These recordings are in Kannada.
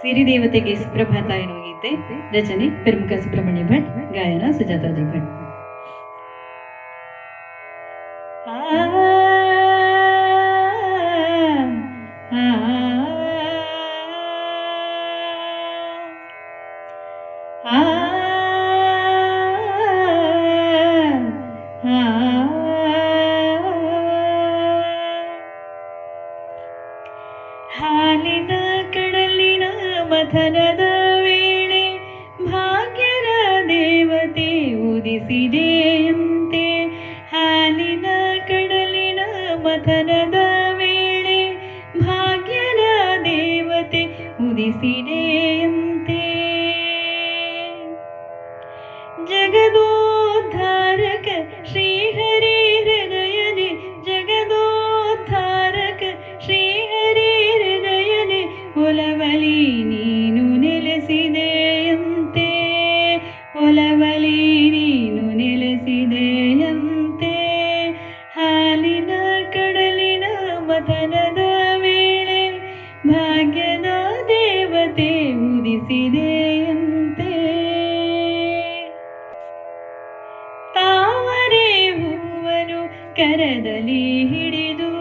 ಸಿರಿದೇವತೆಗೆ ಸುಪ್ರಭಾತ ಎನ್ನುವ ಗೀತೆ ರಚನೆ ಪ್ರಮುಖ ಸುಬ್ರಹ್ಮಣ್ಯ ಭಟ್ ಗಾಯನ ಸುಜಾತಾಜಿ ಭಟ್ ಆ, ಮಥನದ ವೇಳೆ ಭಾಗ್ಯದ ದೇವತೆ ಉದಿಸಿದೆಯಂತೆ ಹಾಲಿನ ಕಡಲಿನ ಮಥನದ ವೇಳೆ ಭಾಗ್ಯದ ದೇವತೆ ಉದಿಸಿದೆಯಂತೆ ಜಗದೋದ್ಧಾರಕ ಶ್ರೀಹರಿ ಹಾಲಿನ ಕಡಲಿನ ಮತನದ ವೇಳೆ ಭಾಗ್ಯದ ದೇವತೆ ಉದಿಸಿದೆಯಂತೆ ತಾವರೆ ಹೂವನು ಕರದಲ್ಲಿ ಹಿಡಿದು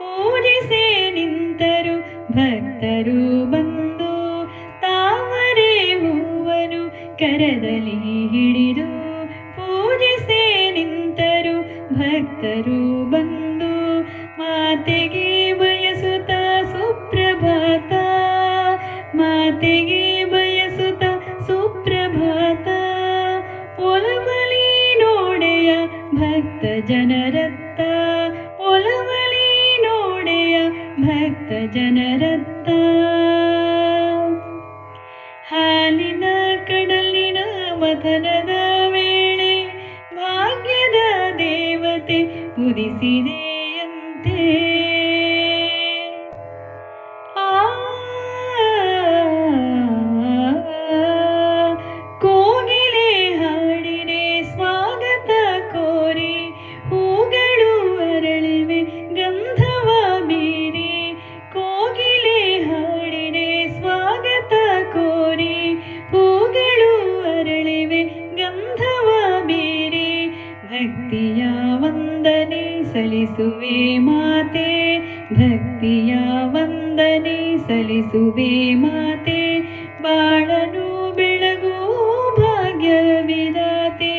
ಪೂಜಿಸೆ ನಿಂತರು ಭಕ್ತರು ಬಂದು ತಾವರೆ ಹೂವನು ಕರದಲ್ಲಿ ಹಿಡಿದು ಪೂಜಿಸೆ ನಿಂತರು ಭಕ್ತರು ಮಾತೆಗೆ ಬಯಸುತ್ತ ಸುಪ್ರಭಾತ. ಮಾತೆಗೆ ಬಯಸುತ್ತ ಸುಪ್ರಭಾತ. ಒಲವಲಿ ನೋಡೆಯ ಭಕ್ತ ಜನರತ್ತ. ಒಲವಲಿ ನೋಡೆಯ ಭಕ್ತ ಜನರತ್ತ. ಹಾಲಿನ ಕಡಲಿನ ಮಥನದ ವೇಳೆ ಭಾಗ್ಯದ ದೇವತೆ ಉದಿಸಿದೆಯಂತೆ ವಂದನೆ ಸಲ್ಲಿಸುವೆ ಮಾತೆ ಭಕ್ತಿಯ ವಂದನೆ ಸಲಿಸುವೇ ಮಾತೆ ಬಾಳನು ಬೆಳಗೋ ಭಾಗ್ಯ ವಿಧಾತೆ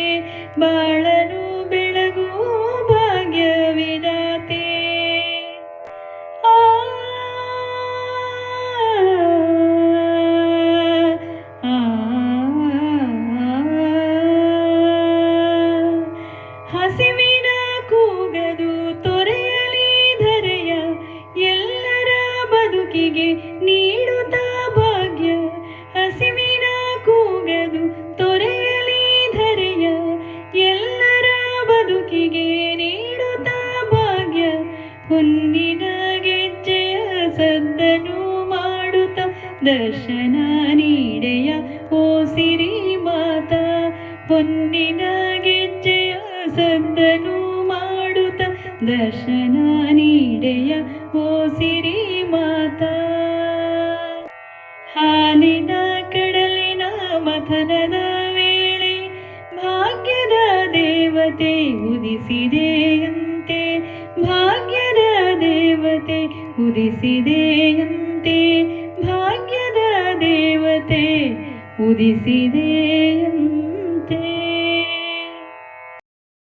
ಬದುಕಿಗೆ ನೀಡುತ್ತ ಭಾಗ್ಯ. ಹಸಿವಿನ ಕೂಗದು ತೊರೆಯಲಿ ಧರೆಯ. ಎಲ್ಲರ ಬದುಕಿಗೆ ನೀಡುತ್ತ ಭಾಗ್ಯ. ಹೊಂದಿನ ಗೆಜ್ಜೆಯ ಸದ್ದನು ಮಾಡುತ್ತ ದರ್ಶನ ನೀಡೆಯ. ಓ ಮಾತಾ ಹೊನ್ನಿನ ಗೆಜ್ಜೆಯ ಸದ್ದನು ದರ್ಶನ ನೀಡೆಯ ಓ ಸಿರಿ ಮಾತಾ. ಹಾಲಿನ ಕಡಲಿನ ಮಥನದ ವೇಳೆ ಭಾಗ್ಯದ ದೇವತೆ ಉದಿಸಿದೆಯಂತೆ, ಭಾಗ್ಯದ ದೇವತೆ ಉದಿಸಿದೆಯಂತೆ, ಭಾಗ್ಯದ ದೇವತೆ ಉದಿಸಿದೆಯಂತೆ.